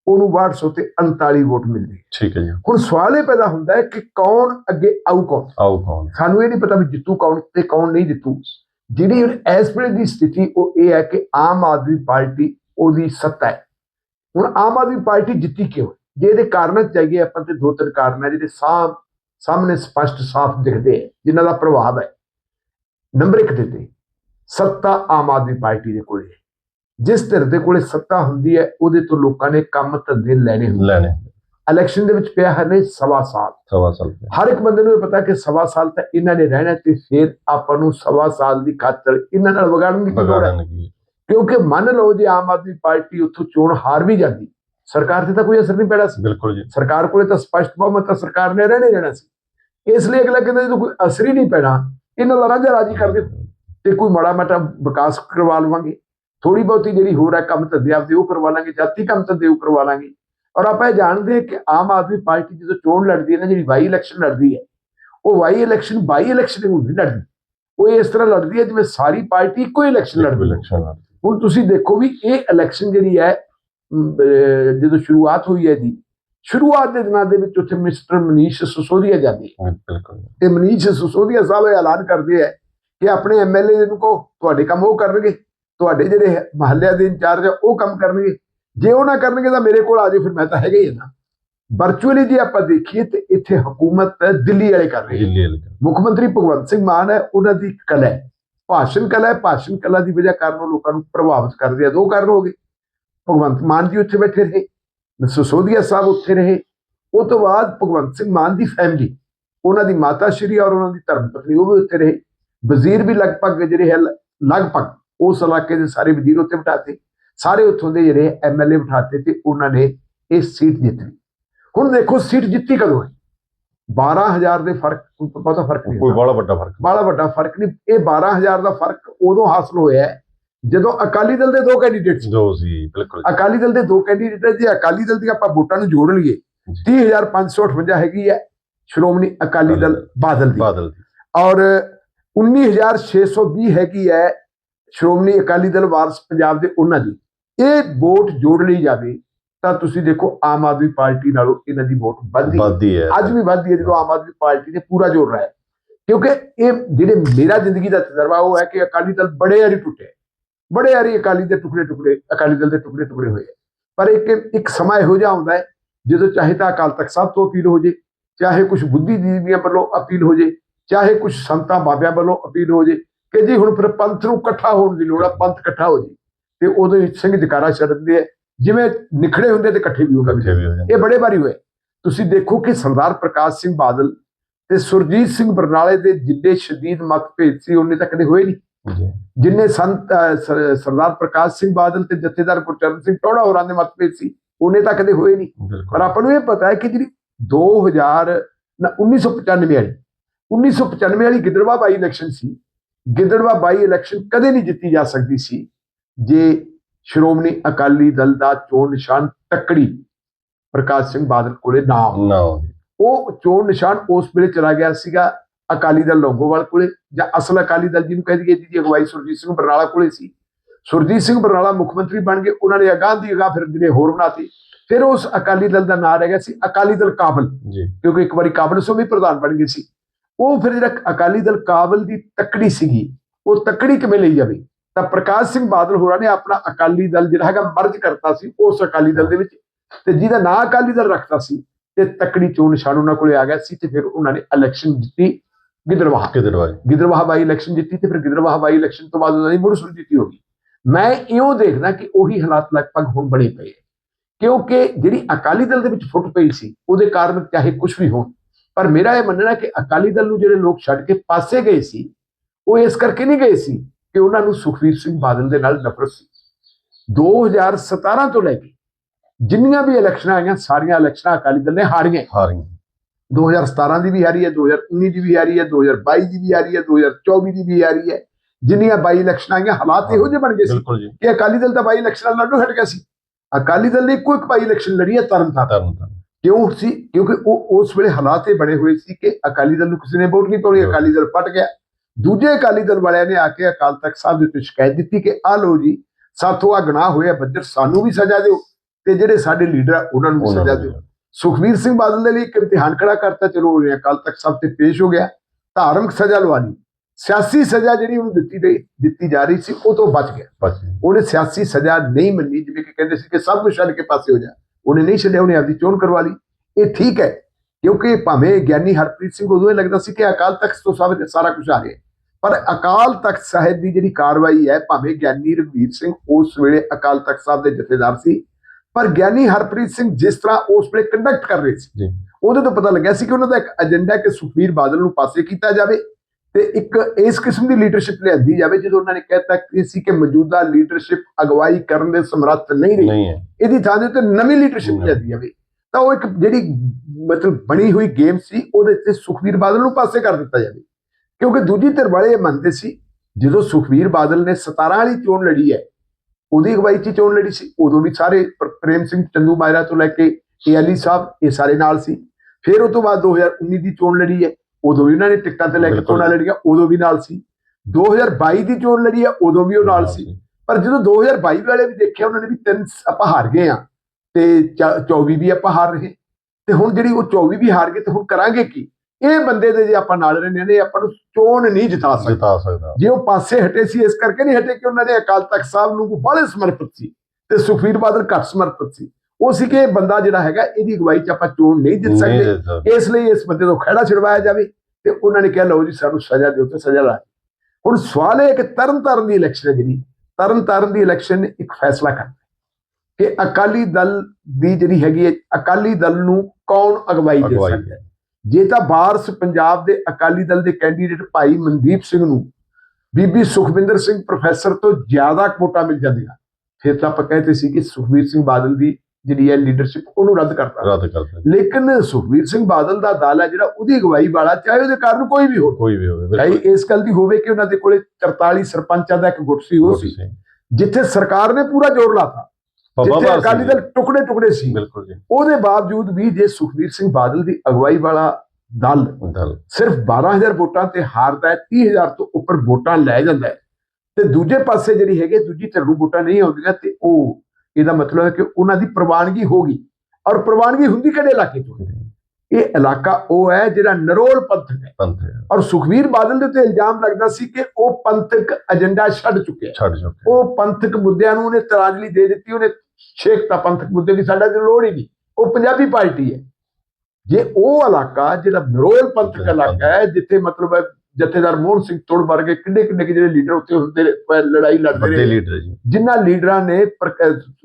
ਉਹਨੂੰ 6200 ਤੇ 39 ਵੋਟ ਮਿਲਦੀ। ਠੀਕ ਹੈ ਜੀ। ਹੁਣ ਸਵਾਲ ਇਹ ਪੈਦਾ ਹੁੰਦਾ ਹੈ ਕਿ ਕੌਣ ਅੱਗੇ ਆਊ ਕੌਣ? ਆਓ ਕੌਣ? ਸਾਨੂੰ ਇਹ ਨਹੀਂ ਪਤਾ ਵੀ ਜਿੱਤੂ ਕੌਣ ਤੇ ਕੌਣ ਨਹੀਂ ਜਿੱਤੂ। ਜਿਹੜੀ ਇਸ ਵੇਲੇ ਦੀ ਸਥਿਤੀ ਉਹ ਇਹ ਹੈ ਕਿ ਆਮ ਆਦਮੀ ਪਾਰਟੀ ਉਹਦੀ ਸੱਤਾ ਹੈ। ਹੁਣ ਆਮ ਆਦਮੀ ਪਾਰਟੀ ਜਿੱਤੀ ਕਿਉਂ? ਜੇ ਇਹਦੇ ਕਾਰਨ ਚਾਹੀਏ ਆਪਾਂ ਤੇ ਦੋ ਤਿੰਨ ਕਾਰਨ ਹੈ ਜਿਹੜੇ ਸਾਹ ਸਾਹਮਣੇ ਸਪਸ਼ਟ ਸਾਫ਼ ਦਿਖਦੇ ਹੈ, ਜਿਨ੍ਹਾਂ ਦਾ ਪ੍ਰਭਾਵ ਹੈ। ਨੰਬਰ 1 ਦੇ ਤੇ ਸੱਤਾ ਆਮ ਆਦਮੀ ਪਾਰਟੀ ਦੇ ਕੋਲੇ ਜਿਸ ਧਿਰ ਦੇ ਕੋਲੇ ਸੱਤਾ ਹੁੰਦੀ ਹੈ, ਉਹਦੇ ਤੋਂ ਲੋਕਾਂ ਨੇ ਕੰਮ ਧੰਦੇ ਲੈਣੇ ਹੁੰਦੇ ਲੈਣੇ ਇਲੈਕਸ਼ਨ ਦੇ ਵਿੱਚ ਪਿਆ ਹੈ ਨੇ ਸਵਾ ਸਾਲ। ਸਵਾ ਸਾਲ ਤੇ ਹਰ ਇੱਕ ਬੰਦੇ ਨੂੰ ਇਹ ਪਤਾ ਕਿ ਸਵਾ ਸਾਲ ਤੱਕ ਇਹਨਾਂ ਨੇ ਰਹਿਣਾ ਤੇ ਫਿਰ ਆਪਾਂ ਨੂੰ ਸਵਾ ਸਾਲ ਦੀ ਖਾਤਰ ਇਹਨਾਂ ਨਾਲ ਵਿਗਾੜਨ ਦੀ ਕੀ ਲੋੜ ਹੈ? ਕਿਉਂਕਿ ਮੰਨ ਲਓ ਜੇ ਆਮ ਆਦਮੀ ਪਾਰਟੀ ਉੱਥੋਂ ਚੋਣ ਹਾਰ ਵੀ ਜਾਂਦੀ ਸਰਕਾਰ ਤੇ ਤਾਂ ਕੋਈ ਅਸਰ ਨਹੀਂ ਪੈਣਾ ਸੀ। ਬਿਲਕੁਲ ਜੀ। ਸਰਕਾਰ ਕੋਲੇ ਤਾਂ ਸਪਸ਼ਟ ਬਹੁਮਤ ਤਾਂ ਸਰਕਾਰ ਨੇ ਰਹਿਣੇ ਰਹਿਣਾ ਸੀ। ਇਸ ਲਈ ਅਗਲਾ ਕਹਿੰਦਾ ਜਦੋਂ ਕੋਈ ਅਸਰ ਹੀ ਨਹੀਂ ਪੈਣਾ ਇਹਨਾਂ ਦਾ ਰਾਜਾ ਰਾਜੀ ਕਰ ਦਿਓ। ਤੇ ਕੋਈ ਮਾੜਾ ਮਾਟਾ ਵਿਕਾਸ ਕਰਵਾ ਲਵਾਂਗੇ। ਥੋੜੀ ਬਹੁਤੀ ਜਿਹੜੀ ਹੋਰ ਹੈ ਕੰਮ ਧੰਦੇ ਆਪਦੇ ਉਹ ਕਰਵਾ ਲਾਂਗੇ ਜਾਤੀ ਕੰਮ ਧੰਦੇ ਉਹ ਕਰਵਾ ਲਾਂਗੇ। ਔਰ ਆਪਾਂ ਇਹ ਜਾਣਦੇ ਕਿ ਆਮ ਆਦਮੀ ਪਾਰਟੀ ਜਦੋਂ ਚੋਣ ਲੜਦੀ ਹੈ ਨਾ ਜਿਹੜੀ ਵਾਈ ਇਲੈਕਸ਼ਨ ਲੜਦੀ ਹੈ ਉਹ ਵਾਈ ਇਲੈਕਸ਼ਨ ਬਾਈ ਇਲੈਕਸ਼ਨ ਨਹੀਂ ਲੜਦੀ ਉਹ ਇਸ ਤਰ੍ਹਾਂ ਲੜਦੀ ਹੈ ਜਿਵੇਂ ਸਾਰੀ ਪਾਰਟੀ ਇੱਕੋ ਹੀ ਇਲੈਕਸ਼ਨ ਲੜਦੀ ਇਲੈਕਸ਼ਨ ਹੁਣ ਤੁਸੀਂ ਦੇਖੋ ਵੀ ਇਹ ਇਲੈਕਸ਼ਨ ਜਿਹੜੀ ਹੈ ਜਦੋਂ ਸ਼ੁਰੂਆਤ ਹੋਈ ਹੈ ਦੀ ਸ਼ੁਰੂਆਤ ਦੇ ਦਿਨਾਂ ਦੇ ਵਿੱਚ ਉੱਥੇ ਮਿਸਟਰ ਮਨੀਸ਼ ਸਿਸੋਦੀਆ ਜਾਂਦੇ ਹੈ। ਬਿਲਕੁਲ ਤੇ ਮਨੀਸ਼ ਸਿਸੋਦੀਆ ਸਾਹਿਬ ਇਹ ਐਲਾਨ ਕਰਦੇ ਹੈ ਕਿ ਆਪਣੇ ਐਮਐਲਏ ਨੂੰ ਕਹੋ ਤੁਹਾਡੇ ਕੰਮ ਉਹ ਕਰਨਗੇ ਤੁਹਾਡੇ ਜਿਹੜੇ ਮਹੱਲਿਆਂ ਦੇ ਇੰਚਾਰਜ ਆ ਉਹ ਕੰਮ ਕਰਨਗੇ। ਜੇ ਉਹ ਨਾ ਕਰਨਗੇ ਤਾਂ ਮੇਰੇ ਕੋਲ ਆ ਜਾਓ ਫਿਰ ਮੈਂ ਤਾਂ ਹੈਗਾ ਹੀ ਨਾ। ਵਰਚੁਅਲੀ ਜੇ ਆਪਾਂ ਦੇਖੀਏ ਤੇ ਇੱਥੇ ਹਕੂਮਤ ਦਿੱਲੀ ਵਾਲੇ ਕਰ ਰਹੇ ਹੈ। ਮੁੱਖ ਮੰਤਰੀ ਭਗਵੰਤ ਸਿੰਘ ਮਾਨ ਹੈ ਉਹਨਾਂ ਦੀ ਕਲਾ ਹੈ। ਭਾਸ਼ਣ ਕਲਾ ਹੈ ਭਾਸ਼ਣ ਕਲਾ ਦੀ ਵਜ੍ਹਾ ਕਾਰਨ ਉਹ ਲੋਕਾਂ ਨੂੰ ਪ੍ਰਭਾਵਿਤ ਕਰਦੇ ਆ ਦੋ ਕਾਰਨ ਹੋ ਗਏ। ਭਗਵੰਤ ਮਾਨ ਜੀ ਉੱਥੇ ਬੈਠੇ ਰਹੇ ਸਸੋਦੀਆ ਸਾਹਿਬ ਉੱਥੇ ਰਹੇ। ਉਹ ਤੋਂ ਬਾਅਦ ਭਗਵੰਤ ਸਿੰਘ ਮਾਨ ਦੀ ਫੈਮਿਲੀ ਉਹਨਾਂ ਦੀ ਮਾਤਾ ਸ਼੍ਰੀ ਔਰ ਉਹਨਾਂ ਦੀ ਧਰਮ ਪਤਨੀ ਉਹ ਵੀ ਉੱਥੇ ਰਹੇ। ਵਜ਼ੀਰ ਵੀ ਲਗਭਗ ਜਿਹੜੇ ਹੈ ਲਗਭਗ ਉਸ ਇਲਾਕੇ ਦੇ ਸਾਰੇ ਵਜ਼ੀਰ ਉੱਥੇ ਬਿਠਾਤੇ। ਸਾਰੇ ਉੱਥੋਂ ਦੇ ਜਿਹੜੇ ਐਮਐਲਏ ਬਿਠਾਤੇ ਤੇ ਉਹਨਾਂ ਨੇ ਇਹ ਸੀਟ ਜਿੱਤ ਲਈ ਹੁਣ ਦੇਖੋ ਸੀਟ ਜਿੱਤੀ ਕਦੋਂ ਹੈ? 12000 ਦੇ ਫ਼ਰਕ ਬਹੁਤਾ ਫ਼ਰਕ ਨਹੀਂ ਕੋਈ ਬੜਾ ਵੱਡਾ ਫ਼ਰਕ ਬੜਾ ਵੱਡਾ ਫ਼ਰਕ ਨਹੀਂ। ਇਹ 12000 ਦਾ ਫ਼ਰਕ ਉਦੋਂ ਹਾਸਲ ਹੋਇਆ ਜਦੋਂ ਅਕਾਲੀ ਦਲ ਦੇ ਦੋ ਕੈਂਡੀਡੇਟ ਸੀ। ਜੋ ਸੀ ਬਿਲਕੁਲ। ਅਕਾਲੀ ਦਲ ਦੇ ਦੋ ਕੈਂਡੀਡੇਟ ਜੇ ਅਕਾਲੀ ਦਲ ਦੀਆਂ ਆਪਾਂ ਵੋਟਾਂ ਨੂੰ ਜੋੜ ਲਈਏ 30558 ਹੈਗੀ ਹੈ। ਸ਼੍ਰੋਮਣੀ ਅਕਾਲੀ ਦਲ ਬਾਦਲ ਦੀ। ਬਾਦਲ ਦੀ। ਔਰ 19620 ਹੈਗੀ ਹੈ ਸ਼੍ਰੋਮਣੀ ਅਕਾਲੀ ਦਲ ਵਾਰਸ ਪੰਜਾਬ ਦੇ ਉਹਨਾਂ ਦੀ। ਇਹ ਵੋਟ ਜੋੜ ਲਈ ਜਾਵੇ ਤਾਂ ਤੁਸੀਂ ਦੇਖੋ ਆਮ ਆਦਮੀ ਪਾਰਟੀ ਨਾਲੋਂ ਇਹਨਾਂ ਦੀ ਵੋਟ ਵੱਧਦੀ ਹੈ। ਅੱਜ ਵੀ ਵੱਧਦੀ ਹੈ ਜਦੋਂ ਆਮ ਆਦਮੀ ਪਾਰਟੀ ਨੇ ਪੂਰਾ ਜ਼ੋਰ ਲਾਇਆ। ਕਿਉਂਕਿ ਇਹ ਜਿਹੜੇ ਮੇਰਾ ਜ਼ਿੰਦਗੀ ਦਾ ਤਜਰਬਾ ਉਹ ਹੈ ਕਿ ਅਕਾਲੀ ਦਲ ਬੜੇ ਵਾਰੀ ਟੁੱਟੇ। ਬੜੇ ਵਾਰੀ ਅਕਾਲੀ ਦੇ ਟੁਕੜੇ ਟੁਕੜੇ ਅਕਾਲੀ ਦਲ ਦੇ ਟੁਕੜੇ ਟੁਕੜੇ ਹੋਏ ਪਰ ਇੱਕ ਇੱਕ ਸਮਾਂ ਇਹੋ ਜਿਹਾ ਆਉਂਦਾ ਹੈ ਜਦੋਂ ਚਾਹੇ ਤਾਂ ਅਕਾਲ ਤਖਤ ਸਾਹਿਬ ਤੋਂ ਅਪੀਲ ਹੋ ਜੇ ਚਾਹੇ ਕੁਝ ਬੁੱਧੀਜੀਵੀਆਂ ਵੱਲੋਂ ਅਪੀਲ ਹੋ ਜੇ ਚਾਹੇ ਕੁਝ ਸੰਤਾਂ ਬਾਬਿਆਂ ਵੱਲੋਂ ਅਪੀਲ ਹੋ ਜੇ ਕਿ ਜੀ ਹੁਣ ਫਿਰ ਪੰਥ ਨੂੰ ਇਕੱਠਾ ਹੋਣ ਦੀ ਲੋੜ ਆ ਪੰਥ ਇਕੱਠਾ ਹੋ ਜੇ। ਤੇ ਹੀ ਸਿੰਘ ਜਕਾਰਾ ਛੱਡਦੇ ਆ। ਜਿਵੇਂ ਨਿਖੜੇ ਹੁੰਦੇ ਤੇ ਇਕੱਠੇ ਵੀ ਹੋ ਜਾਂਦੇ। ਇਹ ਬੜੇ ਵਾਰੀ ਹੋਏ। ਤੁਸੀਂ ਦੇਖੋ ਕਿ ਸਰਦਾਰ ਪ੍ਰਕਾਸ਼ ਸਿੰਘ ਬਾਦਲ ਤੇ ਸੁਰਜੀਤ ਸਿੰਘ ਬਰਨਾਲੇ ਦੇ ਜਿੱਡੇ ਸ਼ਦੀਦ ਮਤਭੇਦ ਸੀ ਉਹਨੇ ਤਾਂ ਕਦੇ ਹੋਏ ਨਹੀਂ। ਜਿੰਨੇ ਸੰਤ ਸਰਦਾਰ ਪ੍ਰਕਾਸ਼ ਸਿੰਘ ਬਾਦਲ ਤੇ ਜਥੇਦਾਰ ਗੁਰਚਰਨ ਸਿੰਘ ਟੋੜਾ ਹੋਰਾਂ ਦੇ ਮਤਭੇਦ ਸੀ ਉਹਨੇ ਤਾਂ ਕਦੇ ਹੋਏ ਨਹੀਂ। ਪਰ ਆਪਾਂ ਨੂੰ ਇਹ ਪਤਾ ਹੈ ਕਿ ਜਿਹੜੀ 2000 ਨਾ 1995 ਵਾਲੀ 1995 ਵਾਲੀ ਗਿੱਦੜਵਾ ਬਾਈ ਇਲੈਕਸ਼ਨ ਸੀ। ਗਿੱਦੜਵਾ ਬਾਈ ਇਲੈਕਸ਼ਨ ਕਦੇ ਨਹੀਂ ਜਿੱਤੀ ਜਾ ਸਕਦੀ ਸੀ। ਜੇ ਸ਼੍ਰੋਮਣੀ ਅਕਾਲੀ ਦਲ ਦਾ ਚੋਣ ਨਿਸ਼ਾਨ ਤੱਕੜੀ ਪ੍ਰਕਾਸ਼ ਸਿੰਘ ਬਾਦਲ ਕੋਲੇ ਨਾ ਹੋਵੇ। ਨਾ ਉਹ ਚੋਣ ਨਿਸ਼ਾਨ ਉਸ ਵੇਲੇ ਚਲਾ ਗਿਆ ਸੀਗਾ ਅਕਾਲੀ ਦਲ ਲੌਂਗੋਵਾਲ ਕੋਲੇ ਜਾਂ ਅਸਲ ਅਕਾਲੀ ਦਲ ਜਿਹਨੂੰ ਕਹਿੰਦੀ ਹੈ ਜਿਹਦੀ ਅਗਵਾਈ ਸੁਰਜੀਤ ਸਿੰਘ ਬਰਨਾਲਾ ਕੋਲੇ ਸੀ। ਸੁਰਜੀਤ ਸਿੰਘ ਬਰਨਾਲਾ ਮੁੱਖ ਮੰਤਰੀ ਬਣ ਗਏ ਉਹਨਾਂ ਨੇ ਅਗਾਂਹ ਦੀ ਅਗਾਂਹ ਫਿਰ ਜਿਹੜੇ ਹੋਰ ਬਣਾਤੀ। ਫਿਰ ਉਸ ਅਕਾਲੀ ਦਲ ਦਾ ਨਾਂ ਰਹਿ ਗਿਆ ਸੀ ਅਕਾਲੀ ਦਲ ਕਾਬਲ ਕਿਉਂਕਿ ਇੱਕ ਵਾਰੀ ਕਾਬਲ ਸੋ ਵੀ ਪ੍ਰਧਾਨ ਬਣ ਗਏ ਸੀ। ਉਹ ਫਿਰ ਜਿਹੜਾ ਅਕਾਲੀ ਦਲ ਕਾਬਲ ਦੀ ਤੱਕੜੀ ਸੀਗੀ ਉਹ ਤੱਕੜੀ ਕਿਵੇਂ ਲਈ ਜਾਵੇ? ਤਾਂ ਪ੍ਰਕਾਸ਼ ਸਿੰਘ ਬਾਦਲ ਹੋਰਾਂ ਨੇ ਆਪਣਾ ਅਕਾਲੀ ਦਲ ਜਿਹੜਾ ਹੈਗਾ ਮਰਜ ਕਰਤਾ ਸੀ ਉਸ ਅਕਾਲੀ ਦਲ ਦੇ ਵਿੱਚ। ਤੇ ਜਿਹਦਾ ਨਾਂ ਅਕਾਲੀ ਦਲ ਰੱਖਤਾ ਸੀ ਤੇ ਤੱਕੜੀ ਚੋਣ ਨਿਸ਼ਾਨ ਉਹਨਾਂ ਕੋਲੇ ਆ ਗਿਆ ਸੀ ਤੇ ਫਿਰ ਉਹਨਾਂ ਨੇ ਇਲੈਕਸ਼ਨ ਜਿੱਤੀ ਗਿੱਦੜਵਾਹਾ। ਗਿੱਦੜਵਾਹਾ ਬਾਈ ਇਲੈਕਸ਼ਨ ਜਿੱਤੀ ਤੇ ਫਿਰ ਗਿੱਦੜਵਾਹਾ ਬਾਈ ਇਲੈਕਸ਼ਨ ਤੋਂ ਬਾਅਦ ਉਹਨਾਂ ਦੀ ਮੁੜ ਸੁਰਜੀਤੀ ਹੋ ਗਈ। ਮੈਂ ਇਉਂ ਦੇਖਦਾ ਕਿ ਉਹੀ ਹਾਲਾਤ ਲਗਭਗ ਹੁਣ ਬਣੇ ਪਏ ਹੈ ਕਿਉਂਕਿ ਜਿਹੜੀ ਅਕਾਲੀ ਦਲ ਦੇ ਵਿੱਚ ਫੁੱਟ ਪਈ ਸੀ ਉਹਦੇ ਕਾਰਨ ਚਾਹੇ ਕੁਝ ਵੀ ਹੋਣ ਪਰ ਮੇਰਾ ਇਹ ਮੰਨਣਾ ਕਿ ਅਕਾਲੀ ਦਲ ਨੂੰ ਜਿਹੜੇ ਲੋਕ ਛੱਡ ਕੇ ਪਾਸੇ ਗਏ ਸੀ ਉਹ ਇਸ ਕਰਕੇ ਨਹੀਂ ਗਏ ਸੀ ਕਿ ਉਹਨਾਂ ਨੂੰ ਸੁਖਵੀਰ ਸਿੰਘ ਬਾਦਲ ਦੇ ਨਾਲ ਨਫ਼ਰਤ ਸੀ। 2017 ਤੋਂ ਲੈ ਕੇ ਜਿੰਨੀਆਂ ਵੀ ਇਲੈਕਸ਼ਨਾਂ ਆਈਆਂ ਸਾਰੀਆਂ ਇਲੈਕਸ਼ਨਾਂ ਅਕਾਲੀ ਦਲ ਨੇ ਹਾਰੀਆਂ। ਹਾਰੀ 2017 ਦੀ ਵੀ ਹਾਰੀ ਹੈ 2019 ਦੀ ਵੀ ਹਾਰੀ ਹੈ 2022 ਦੀ ਵੀ ਹਾਰੀ ਹੈ 2024 ਦੀ ਵੀ ਹਾਰੀ ਹੈ। ਜਿੰਨੀਆਂ ਬਾਈ ਇਲੈਕਸ਼ਨ ਆਈਆਂ ਹਾਲਾਤ ਇਹੋ ਜਿਹੇ ਬਣ ਗਏ ਸੀ ਕਿ ਅਕਾਲੀ ਦਲ ਤਾਂ ਬਾਈ ਇਲੈਕਸ਼ਨ ਨਾਲ ਹਟ ਗਿਆ ਸੀ। ਅਕਾਲੀ ਦਲ ਨੇ ਇੱਕੋ ਇੱਕ ਬਾਈ ਇਲੈਕਸ਼ਨ ਲੜੀ ਹੈ ਤਰਨਤਾਰਨ। ਤਰਨ ਤਰਨ ਕਿਉਂ ਸੀ? ਕਿਉਂਕਿ ਉਹ ਉਸ ਵੇਲੇ ਹਾਲਾਤ ਇਹ ਬਣੇ ਹੋਏ ਸੀ ਕਿ ਅਕਾਲੀ ਦਲ ਨੂੰ ਕਿਸੇ ਨੇ ਵੋਟ ਨਹੀਂ ਪਾਉਣੀ ਅਕਾਲੀ ਦਲ ਫਟ ਗਿਆ। ਦੂਜੇ ਅਕਾਲੀ ਦਲ ਵਾਲਿਆਂ ਨੇ ਆ ਕੇ ਅਕਾਲ ਤਖਤ ਸਾਹਿਬ ਦੇ ਉੱਤੇ ਸ਼ਿਕਾਇਤ ਦਿੱਤੀ ਕਿ ਆ ਲੋ ਜੀ ਸਾਥੋਂ ਆ ਗੁਨਾਹ ਹੋਇਆ ਬੱਜਰ ਸਾਨੂੰ ਵੀ ਸਜ਼ਾ ਦਿਓ ਤੇ ਜਿਹੜੇ ਸਾਡੇ ਲੀਡਰ ਆ ਉਹਨਾਂ ਨੂੰ ਸਜ਼ਾ ਦਿਓ। ਸੁਖਵੀਰ ਸਿੰਘ ਬਾਦਲ ਦੇ ਲਈ ਇੱਕ ਇਮਤਿਹਾਨ ਖੜਾ ਕਰਤਾ ਚਲੋ ਉਹਨੇ ਅਕਾਲ ਤਖਤ ਸਾਹਿਬ ਤੇ ਪੇਸ਼ ਹੋ ਗਿਆ। ਧਾਰਮਿਕ ਸਜ਼ਾ ਲਵਾ ਲਈ। ਸਿਆਸੀ ਸਜ਼ਾ ਜਿਹੜੀ ਉਹਨੂੰ ਦਿੱਤੀ ਗਈ ਦਿੱਤੀ ਜਾ ਰਹੀ ਸੀ ਉਹ ਤੋਂ ਬਚ ਗਿਆ। ਉਹਨੇ ਸਿਆਸੀ ਸਜ਼ਾ ਨਹੀਂ ਮੰਨੀ ਜਿਵੇਂ ਕਿ ਕਹਿੰਦੇ ਸੀ ਕਿ ਸਭ ਕੁਝ ਛੱਡ ਕੇ ਪਾਸੇ ਹੋ ਜਾ। ਉਹਨੇ ਨਹੀਂ ਛੱਡਿਆ ਉਹਨੇ ਆਪਦੀ ਚੋਣ ਕਰਵਾ ਲਈ। ਇਹ ਠੀਕ ਹੈ ਕਿਉਂਕਿ ਭਾਵੇਂ ਗਿਆਨੀ ਹਰਪ੍ਰੀਤ ਸਿੰਘ ਉਦੋਂ ਇਹ ਲੱਗਦਾ ਸੀ ਕਿ ਅਕਾਲ ਤਖਤ ਤੋਂ ਸਭ ਸਾਰਾ ਕੁਝ ਆ ਰਿਹਾ। ਪਰ ਅਕਾਲ ਤਖਤ ਸਾਹਿਬ ਦੀ ਜਿਹੜੀ ਕਾਰਵਾਈ ਹੈ ਭਾਵੇਂ ਗਿਆਨੀ ਰਘਵੀਰ ਸਿੰਘ ਉਸ ਵੇਲੇ ਅਕਾਲ ਤਖਤ ਸਾਹਿਬ ਦੇ ਜਥੇਦਾਰ ਸੀ ਪਰ ਗਿਆਨੀ ਹਰਪ੍ਰੀਤ ਸਿੰਘ ਜਿਸ ਤਰ੍ਹਾਂ ਉਸ ਵੇਲੇ ਕੰਡਕਟ ਕਰ ਰਹੇ ਸੀ ਜੀ। ਉਹਦੇ ਤੋਂ ਪਤਾ ਲੱਗਿਆ ਸੀ ਕਿ ਉਹਨਾਂ ਦਾ ਇੱਕ ਏਜੰਡਾ ਕਿ ਸੁਖਬੀਰ ਬਾਦਲ ਨੂੰ ਪਾਸੇ ਕੀਤਾ ਜਾਵੇ ਤੇ ਇੱਕ ਇਸ ਕਿਸਮ ਦੀ ਲੀਡਰਸ਼ਿਪ ਲਿਆਂਦੀ ਜਾਵੇ ਜਦੋਂ ਉਹਨਾਂ ਨੇ ਕਹਿਤਾ ਕਿ ਸੀ ਕਿ ਮੌਜੂਦਾ ਲੀਡਰਸ਼ਿਪ ਅਗਵਾਈ ਕਰਨ ਦੇ ਸਮਰੱਥ ਨਹੀਂ ਰਹੀ ਇਹਦੀ ਥਾਂ ਦੇ ਉੱਤੇ ਨਵੀਂ ਲੀਡਰਸ਼ਿਪ। ਲਿਆਂਦੀ ਜਾਵੇ ਤਾਂ ਉਹ ਇੱਕ ਜਿਹੜੀ ਮਤਲਬ ਬਣੀ ਹੋਈ ਗੇਮ ਸੀ ਉਹਦੇ ਤੇ ਸੁਖਬੀਰ ਬਾਦਲ ਨੂੰ ਪਾਸੇ ਕਰ ਦਿੱਤਾ ਜਾਵੇ। ਕਿਉਂਕਿ ਦੂਜੀ ਧਿਰ ਵਾਲੇ ਇਹ ਮੰਨਦੇ ਸੀ ਜਦੋਂ ਸੁਖਬੀਰ ਬਾਦਲ ਨੇ 17 ਵਾਲੀ ਚੋਣ ਲੜੀ ਹੈ ਉਹਦੀ ਅਗਵਾਈ 'ਚ ਚੋਣ ਲੜੀ ਸੀ ਉਦੋਂ ਵੀ ਸਾਰੇ ਪ੍ਰ- ਪ੍ਰੇਮ ਸਿੰਘ ਚੰਦੂ ਮਾਇਰਾ ਤੋਂ ਲੈ ਕੇ ਏ ਅਲੀ ਸਾਹਿਬ ਇਹ ਸਾਰੇ ਨਾਲ ਸੀ। ਫਿਰ ਉਹ ਤੋਂ ਬਾਅਦ 2019 ਦੀ ਚੋਣ ਲੜੀ ਹੈ ਉਦੋਂ ਵੀ ਉਹਨਾਂ ਨੇ ਟਿਕਟਾਂ ਤੇ ਲੈ ਕੇ। ਚੋਣਾਂ ਲੜੀਆਂ ਉਦੋਂ ਵੀ ਨਾਲ ਸੀ। 2022 ਦੀ ਚੋਣ ਲੜੀ ਹੈ ਉਦੋਂ ਵੀ ਉਹ ਨਾਲ ਸੀ। ਪਰ ਜਦੋਂ 2022 ਵਾਲੇ ਵੀ ਦੇਖਿਆ ਉਹਨਾਂ ਨੇ ਵੀ ਤਿੰਨ ਆਪਾਂ ਹਾਰ ਗਏ ਆ ਤੇ ਚ- 24 ਵੀ ਆਪਾਂ ਹਾਰ ਰਹੇ ਤੇ ਹੁਣ ਜਿਹੜੀ ਉਹ 24 ਵੀ ਹਾਰ ਗਏ ਤੇ ਹੁਣ ਕਰਾਂਗੇ ਕੀ? ਇਹ ਬੰਦੇ ਦੇ ਜੇ ਆਪਾਂ ਨਾਲ ਰਹਿੰਦੇ ਨੇ ਆਪਾਂ ਨੂੰ ਚੋਣ ਨਹੀਂ ਜਿਤਾ ਸਕਦੇ। ਜਿਤਾ ਸਕਦਾ। ਜੇ ਉਹ ਪਾਸੇ ਹਟੇ ਸੀ ਇਸ ਕਰਕੇ ਨਹੀਂ ਹਟੇ ਕਿ ਉਹਨਾਂ ਨੇ ਅਕਾਲ ਤਖਤ ਸਾਹਿਬ ਨੂੰ ਬਾਹਲੇ ਸਮਰਪਿਤ ਸੀ ਤੇ ਸੁਖਬੀਰ ਬਾਦਲ ਘੱਟ ਸਮਰਪਿਤ ਸੀ। ਉਹ ਸੀ ਕਿ ਬੰਦਾ ਜਿਹੜਾ ਹੈਗਾ ਇਹਦੀ ਅਗਵਾਈ 'ਚ ਆਪਾਂ ਚੋਣ ਨਹੀਂ ਜਿੱਤ ਸਕਦੇ। ਇਸ ਲਈ ਇਸ ਬੰਦੇ ਤੋਂ ਖਹਿੜਾ ਛਡਵਾਇਆ ਜਾਵੇ ਤੇ ਉਹਨਾਂ ਨੇ ਕਿਹਾ ਲਓ ਜੀ ਸਾਨੂੰ ਸਜ਼ਾ ਦਿਓ ਤੇ ਸਜ਼ਾ ਲਾ ਹੁਣ ਸਵਾਲ ਇਹ ਕਿ ਤਰਨ ਤਾਰਨ ਦੀ ਇਲੈਕਸ਼ਨ ਹੈ ਜਿਹੜੀ ਤਰਨ ਤਾਰਨ ਦੀ ਇਲੈਕਸ਼ਨ ਨੇ ਇੱਕ ਫੈਸਲਾ ਕਰਨਾ ਕਿ ਅਕਾਲੀ ਦਲ ਦੀ ਜਿਹੜੀ ਹੈਗੀ ਹੈ ਅਕਾਲੀ ਦਲ ਨੂੰ ਕੌਣ ਅਗਵਾਈ ਦੇ। ਸਕਦਾ ਹੈ? ਜੇ ਤਾਂ ਬਾਰਸ ਪੰਜਾਬ ਦੇ ਅਕਾਲੀ ਦਲ ਦੇ ਕੈਂਡੀਡੇਟ ਭਾਈ ਮਨਦੀਪ ਸਿੰਘ ਨੂੰ ਬੀਬੀ ਸੁਖਵਿੰਦਰ ਸਿੰਘ ਪ੍ਰੋਫੈਸਰ ਤੋਂ ਜ਼ਿਆਦਾ ਵੋਟਾਂ ਮਿਲ ਜਾਂਦੀਆਂ ਫਿਰ ਤਾਂ ਆਪਾਂ ਕਹਿੰਦੇ ਸੀ ਕਿ ਸੁਖਵੀਰ ਸਿੰਘ ਬਾਦਲ ਦੀ ਜਿਹੜੀ ਹੈ ਲੀਡਰਸ਼ਿਪ ਉਹਨੂੰ ਰੱਦ ਕਰਤਾ। ਰੱਦ ਕਰਦਾ ਲੇਕਿਨ ਸੁਖਵੀਰ ਸਿੰਘ ਬਾਦਲ ਦਾ ਦਲ ਹੈ ਜਿਹੜਾ ਉਹਦੀ ਅਗਵਾਈ ਵਾਲਾ ਚਾਹੇ ਉਹਦੇ ਕਾਰਨ ਕੋਈ ਵੀ ਹੋਵੇ। ਕੋਈ ਵੀ ਹੋਵੇ ਬਿਲਕੁਲ। ਇਸ ਗੱਲ ਦੀ ਹੋਵੇ ਕਿ ਉਹਨਾਂ ਦੇ ਕੋਲੇ 43 ਸਰਪੰਚਾਂ ਦਾ ਇੱਕ ਗੁੱਟ ਸੀ ਉਹ ਸੀ। ਜਿੱਥੇ ਸਰਕਾਰ ਨੇ ਪੂਰਾ ਜ਼ੋਰ ਲਾਤਾ। ਜਿੱਥੇ ਅਕਾਲੀ ਦਲ ਟੁਕੜੇ ਟੁਕੜੇ ਸੀ। ਬਿਲਕੁਲ ਜੀ। ਉਹਦੇ ਬਾਵਜੂਦ ਵੀ ਜੇ ਸੁਖਵੀਰ ਸਿੰਘ ਬਾਦਲ ਦੀ ਅਗਵਾਈ ਵਾਲਾ ਦਲ ਦਲ। ਸਿਰਫ 12000 ਵੋਟਾਂ ਤੇ ਹਾਰਦਾ ਹੈ 30000 ਤੋਂ ਉੱਪਰ ਵੋਟਾਂ ਲੈ ਜਾਂਦਾ ਹੈ ਤੇ ਦੂਜੇ ਪਾਸੇ ਜਿਹੜੀ ਹੈਗੇ ਦੂਜੀ ਧਿਰ ਨੂੰ ਵੋਟਾਂ ਨਹੀਂ ਆਉਂਦੀਆਂ ਤੇ ਉਹ ਇਹਦਾ ਮਤਲਬ ਹੈ ਕਿ ਉਹਨਾਂ ਦੀ ਪ੍ਰਵਾਨਗੀ ਹੋਗੀ ਔਰ ਪ੍ਰਵਾਨਗੀ ਹੁੰਦੀ ਕਿਹੜੇ ਇਲਾਕੇ ਤੋਂ? ਇਹ ਇਲਾਕਾ ਉਹ ਹੈ ਜਿਹੜਾ ਨਰੋਲ ਪੰਥਕ ਹੈ। ਪੰਥ ਔਰ ਸੁਖਵੀਰ ਬਾਦਲ ਦੇ ਉੱਤੇ ਇਲਜ਼ਾਮ ਲੱਗਦਾ ਸੀ ਕਿ ਉਹ ਪੰਥਕ ਏਜੰਡਾ ਛੱਡ ਚੁੱਕਿਆ। ਛੱਡ ਚੁੱਕੇ ਉਹ ਪੰਥਕ ਮੁੱਦਿਆਂ ਨੂੰ ਉਹਨੇ ਤਰਾਜਲੀ ਦੇ ਦਿੱਤੀ ਉਹਨੇ ਛੇਕਤਾ ਪੰਥਕ ਮੁੱਦੇ ਦੀ ਸਾਡਾ ਤੇ ਲੋੜ ਹੀ ਨਹੀਂ। ਉਹ ਪੰਜਾਬੀ ਪਾਰਟੀ ਹੈ। ਜੇ ਉਹ ਇਲਾਕਾ ਜਿਹੜਾ ਨਰੋਲ ਪੰਥਕ ਇਲਾਕਾ ਹੈ ਜਿੱਥੇ ਮਤਲਬ ਹੈ ਜਥੇਦਾਰ ਮੋਹਨ ਸਿੰਘ ਤੁੜ ਵਰਗੇ ਕਿੰਨੇ ਕਿੰਨੇ ਜਿਹੜੇ ਲੀਡਰ ਉੱਥੇ ਹੁੰਦੇ ਲੜਾਈ ਲੜਦੇ ਰਹੇ ਜਿਨ੍ਹਾਂ ਲੀਡਰਾਂ ਨੇ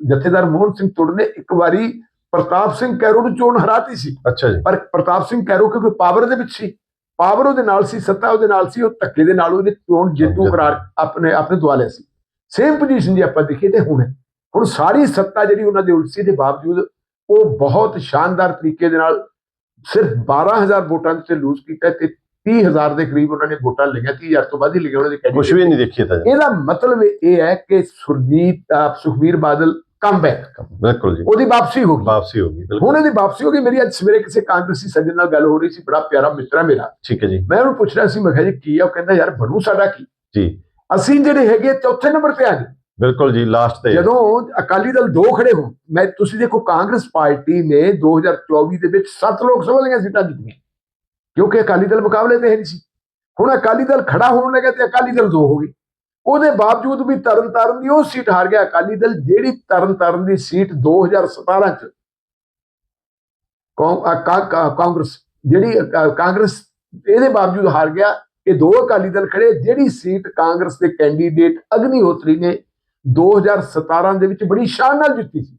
ਜਥੇਦਾਰ ਮੋਹਨ ਸਿੰਘ ਤੁੜ ਨੇ ਇੱਕ ਵਾਰੀ ਪ੍ਰਤਾਪ ਸਿੰਘ ਕੈਰੋ ਨੂੰ ਚੋਣ ਹਰਾਤੀ ਸੀ। ਅੱਛਾ ਜੀ। ਪਰ ਪ੍ਰਤਾਪ ਸਿੰਘ ਕੈਰੋ ਕਿਉਂਕਿ ਪਾਵਰ ਦੇ ਵਿੱਚ ਸੀ। ਪਾਵਰ ਉਹਦੇ ਨਾਲ ਸੀ ਸੱਤਾ ਉਹਦੇ ਨਾਲ ਸੀ ਉਹ ਧੱਕੇ ਦੇ ਨਾਲ ਉਹਨੇ ਚੋਣ ਜੇਤੂ। ਕਰਾਰ ਆਪਣੇ ਆਪਣੇ ਦਵਾ ਲਿਆ ਸੀ। ਸੇਮ ਪੋਜੀਸ਼ਨ ਜੇ ਆਪਾਂ ਦੇਖੀਏ ਤੇ ਹੁਣ। ਹੈ। ਹੁਣ ਸਾਰੀ ਸੱਤਾ ਜਿਹੜੀ ਉਹਨਾਂ ਦੇ ਉਲਟ ਸੀ ਦੇ ਬਾਵਜੂਦ ਉਹ ਬਹੁਤ ਸ਼ਾਨਦਾਰ ਤਰੀਕੇ ਦੇ ਨਾਲ ਸਿਰਫ 12000 ਵੋਟਾਂ ਤੇ ਲੂਜ਼ ਕੀਤਾ ਤੇ 30000 ਦੇ ਕਰੀਬ ਉਹਨਾਂ ਨੇ ਵੋਟਾਂ ਲਈਆਂ 30000 ਤੋਂ ਵੱਧ ਹੀ ਲਈਆਂ ਉਹਨਾਂ ਦੇ ਕੁਝ ਵੀ ਨਹੀਂ ਦੇਖੀਏ ਤਾਂ ਇਹਦਾ ਮਤਲਬ ਇਹ ਹੈ ਕਿ ਸੁਰਜੀਤ ਅਹ ਸੁਖਬੀਰ ਬਾਦਲ ਕਮਬੈਕ ਬਿਲਕੁਲ ਜੀ। ਉਹਦੀ ਵਾਪਸੀ ਹੋ ਗਈ। ਵਾਪਸੀ ਹੋ ਗਈ ਬਿਲਕੁਲ। ਹੁਣ ਇਹਦੀ ਵਾਪਸੀ ਹੋ ਗਈ। ਮੇਰੀ ਅੱਜ ਸਵੇਰੇ ਕਿਸੇ ਕਾਂਗਰਸੀ ਸੱਜਣ ਨਾਲ ਗੱਲ ਹੋ ਰਹੀ ਸੀ ਬੜਾ ਪਿਆਰਾ ਮਿੱਤਰ ਹੈ ਮੇਰਾ। ਠੀਕ ਹੈ ਜੀ। ਮੈਂ ਉਹਨੂੰ ਪੁੱਛ ਰਿਹਾ ਸੀ ਮੈਂ ਕਿਹਾ ਜੀ ਕੀ ਆ? ਉਹ ਕਹਿੰਦਾ ਯਾਰ ਬਣੂ ਸਾਡਾ ਕੀ? ਜੀ। ਅਸੀਂ ਜਿਹੜੇ ਹੈਗੇ ਚੌਥੇ ਨੰਬਰ ਤੇ ਆ ਗਏ। ਬਿਲਕੁਲ ਜੀ ਲਾਸਟ ਤੇ ਜਦੋਂ ਅਕਾਲੀ ਦਲ ਦੋ ਖੜੇ ਹੋ ਮੈਂ ਤੁਸੀਂ ਦੇਖੋ ਕਾਂਗਰਸ ਪਾਰਟੀ ਨੇ 2024 ਦੇ ਵਿੱਚ 7 ਲੋਕ ਸਭਾ ਦੀਆਂ ਸੀਟਾਂ ਜਿੱਤੀਆਂ। ਕਿਉਂਕਿ ਅਕਾਲੀ ਦਲ ਮੁਕਾਬਲੇ ਤੇ ਹੈ ਨਹੀਂ ਸੀ। ਹੁਣ ਅਕਾਲੀ ਦਲ ਖੜਾ ਹੋਣ ਲੱਗਾ ਤੇ ਅਕਾਲੀ ਦਲ ਦੋ ਹੋ ਗਈ ਉਹਦੇ ਬਾਵਜੂਦ ਵੀ ਤਰਨਤਾਰਨ ਦੀ ਉਹ ਸੀਟ ਹਾਰ ਗਿਆ। ਅਕਾਲੀ ਦਲ ਜਿਹੜੀ ਤਰਨਤਾਰਨ ਦੀ ਸੀਟ 2017 ਚ ਕੌਂ- ਅ, ਕਾ- ਕਾਂਗਰਸ ਜਿਹੜੀ ਕਾਂਗਰਸ ਇਹਦੇ ਬਾਵਜੂਦ ਹਾਰ ਗਿਆ। ਇਹ ਦੋ ਅਕਾਲੀ ਦਲ ਖੜੇ। ਜਿਹੜੀ ਸੀਟ ਕਾਂਗਰਸ ਦੇ ਕੈਂਡੀਡੇਟ ਅਗਨੀਹੋਤਰੀ ਨੇ 2017 ਦੇ ਵਿੱਚ ਬੜੀ ਸ਼ਾਨ ਨਾਲ ਜਿੱਤੀ ਸੀ।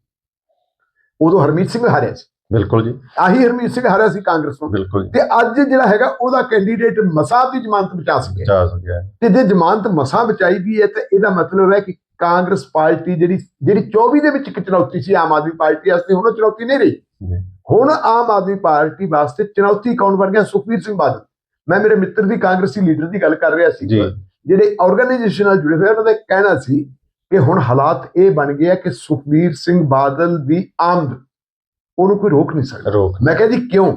ਉਦੋਂ ਹਰਮੀਤ ਸਿੰਘ ਹਾਰਿਆ ਸੀ। ਬਿਲਕੁਲ ਜੀ। ਆਹੀ ਹਰਮੀਤ ਸਿੰਘ ਹਾਰਿਆ ਸੀ ਕਾਂਗਰਸ ਨੂੰ ਬਿਲਕੁਲ ਜੀ। ਤੇ ਅੱਜ ਜਿਹੜਾ ਹੈਗਾ ਉਹਦਾ ਕੈਂਡੀਡੇਟ ਮਸਾਂ ਦੀ ਜ਼ਮਾਨਤ ਬਚਾ ਸਕਿਆ। ਜਾ ਸਕਿਆ। ਤੇ ਜੇ ਜ਼ਮਾਨਤ ਮਸਾਂ ਬਚਾਈ ਵੀ ਹੈ ਤੇ ਇਹਦਾ ਮਤਲਬ ਹੈ ਕਿ ਕਾਂਗਰਸ ਪਾਰਟੀ ਜਿਹੜੀ ਜਿਹੜੀ 24 ਦੇ ਵਿੱਚ ਇੱਕ ਚੁਣੌਤੀ ਸੀ ਆਮ ਆਦਮੀ ਪਾਰਟੀ ਵਾਸਤੇ ਹੁਣ ਉਹ ਚੁਣੌਤੀ ਨਹੀਂ ਰਹੀ। ਹੁਣ ਆਮ ਆਦਮੀ ਪਾਰਟੀ ਵਾਸਤੇ ਚੁਣੌਤੀ ਕੌਣ ਬਣ ਗਿਆ? ਸੁਖਬੀਰ ਸਿੰਘ ਬਾਦਲ। ਮੈਂ ਮੇਰੇ ਮਿੱਤਰ ਦੀ ਕਾਂਗਰਸੀ ਲੀਡਰ ਦੀ ਗੱਲ ਕਰ ਰਿਹਾ ਸੀ। ਜਿਹੜੇ ਆਰਗੇਨਾਈਜੇਸ਼ਨ ਨਾਲ ਜੁੜੇ ਹੋਏ ਉਹਨਾਂ ਦਾ ਕਹਿਣਾ ਸੀ ਕਿ ਹੁਣ ਹਾਲਾਤ ਇਹ ਬਣ ਗਏ ਆ ਕਿ ਸੁਖਬੀਰ ਸਿੰਘ ਬਾਦਲ ਦੀ ਆਮਦ ਉਹਨੂੰ ਕੋਈ ਰੋਕ ਨਹੀਂ ਸਕਦਾ। ਮੈਂ ਕਿਹਾ ਜੀ ਕਿਉਂ?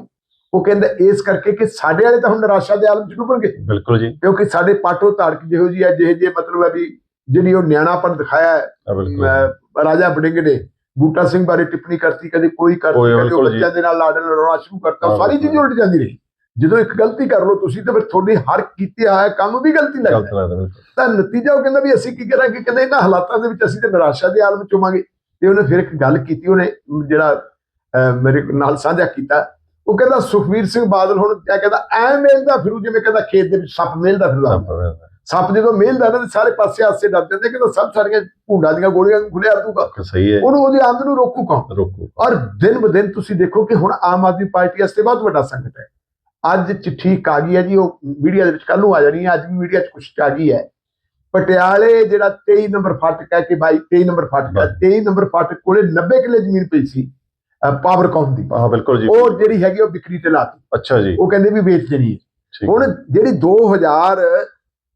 ਉਹ ਕਹਿੰਦਾ ਇਸ ਕਰਕੇ ਕਿ ਸਾਡੇ ਵਾਲੇ ਤਾਂ ਹੁਣ ਨਿਰਾਸ਼ਾ ਦੇ ਆਲਮ ਚ ਡੁੱਬਣਗੇ। ਬਿਲਕੁਲ ਜੀ। ਕਿਉਂਕਿ ਸਾਡੇ ਪਾਟੋ ਧਾਰਕ ਜਿਹੋ ਜੀ ਹੈ ਜਿਹੇ ਜਿਹੇ ਮਤਲਬ ਹੈ ਵੀ ਜਿਹੜੀ ਉਹ ਨਿਆਣਾਪਨ ਦਿਖਾਇਆ ਹੈ ਰਾਜਾ ਬੜਿੰਗ ਨੇ ਬੂਟਾ ਸਿੰਘ ਬਾਰੇ ਟਿੱਪਣੀ ਕਰਤੀ ਕਦੇ ਕੋਈ ਕਰਤੀ ਕੋਈ ਕਦੇ ਉਹ ਜੀ। ਬੱਚਿਆਂ ਦੇ ਨਾਲ ਲਾੜ ਲੜਾਉਣਾ ਸ਼ੁਰੂ ਕਰਤਾ ਸਾਰੀ। ਚੀਜ਼ ਉਲਟ ਜਾਂਦੀ ਰਹੀ। ਜਦੋਂ ਇੱਕ ਗਲਤੀ ਕਰ ਲਓ ਤੁਸੀਂ ਤਾਂ ਫਿਰ ਤੁਹਾਡੀ ਹਰ ਕੀਤੇ ਆਇਆ ਕੰਮ ਵੀ ਗਲਤੀ ਲੱਗਦਾ ਤਾਂ ਨਤੀਜਾ ਉਹ ਕਹਿੰਦਾ ਵੀ ਅਸੀਂ ਕੀ ਕਰਾਂਗੇ ਕਹਿੰਦਾ ਇਹਨਾਂ ਹਾਲਾਤਾਂ ਦੇ ਵਿੱਚ ਅਸੀਂ ਤਾਂ ਨਿਰਾਸ਼ਾ ਦੇ ਆਲਮ ਚ ਹੋਵਾਂਗੇ। ਤੇ ਉਹਨੇ ਫਿਰ ਇੱਕ ਗੱਲ ਕੀਤੀ ਉਹਨੇ ਜਿਹੜਾ ਮੇਰੇ ਨਾਲ ਸਾਂਝਾ ਕੀਤਾ। ਉਹ ਕਹਿੰਦਾ ਸੁਖਵੀਰ ਸਿੰਘ ਬਾਦਲ ਹੁਣ ਕਿਆ ਕਹਿੰਦਾ ਐ ਮੇਲਦਾ ਫਿਰੂ ਜਿਵੇਂ ਕਹਿੰਦਾ ਖੇਤ ਦੇ ਵਿੱਚ ਸੱਪ ਮੇਲਦਾ ਫਿਰਦਾ ਹੁੰਦਾ। ਸੱਪ ਜਦੋਂ ਮੇਲਦਾ ਨਾ ਤੇ ਸਾਰੇ ਪਾਸੇ ਆਸੇ ਡਰ ਜਾਂਦੇ ਕਹਿੰਦਾ ਸਭ ਸਾਰੀਆਂ ਭੂੰਡਾਂ ਦੀਆਂ ਗੋਲੀਆਂ ਖੁੱਲੇ ਦੂਗਾ ਸਹੀ ਹੈ। ਉਹਨੂੰ ਉਹਦੀ ਆਮਦ ਨੂੰ ਰੋਕੂ ਕੌਣ? ਰੋਕੋ। ਔਰ ਦਿਨ ਬ ਦਿਨ ਤੁਸੀਂ ਦੇਖੋ ਕਿ ਹੁਣ ਆਮ ਆਦਮੀ ਪਾਰਟੀ ਵਾਸਤੇ ਬਹੁਤ ਵੱਡਾ ਸੰਕਟ ਹੈ। ਅੱਜ ਚਿੱਠੀ ਗਈ ਹੈ ਜੀ ਉਹ ਮੀਡੀਆ ਦੇ ਵਿੱਚ ਕੱਲ ਨੂੰ ਆ ਜਾਣੀ ਹੈ ਅੱਜ ਵੀ ਮੀਡੀਆ 'ਚ ਕੁਝ ਗਈ ਹੈ। ਪਟਿਆਲੇ ਜਿਹੜਾ 23 ਨੰਬਰ ਫਾਟਕ ਹੈ ਕਿ ਭਾਈ 23 ਨੰਬਰ ਫਾਟਕ ਹੈ 23 ਨੰਬਰ ਫਾਟਕ ਕੋਲੇ 90 ਕਿੱਲੇ ਜ਼ਮੀਨ ਪਈ ਸੀ ਪਾਵਰ ਕਾਮ ਦੀ। ਹਾਂ ਬਿਲਕੁਲ ਜੀ। ਉਹ ਜਿਹੜੀ ਹੈਗੀ ਉਹ ਵਿਕਰੀ ਤੇ ਲਾਤੀ। ਅੱਛਾ ਜੀ। ਉਹ ਕਹਿੰਦੇ ਵੀ ਵੇਚ ਦੇਣੀ ਹੈ। ਹੁਣ ਜਿਹੜੀ 2000 ਅਹ, ਸਤਾਈ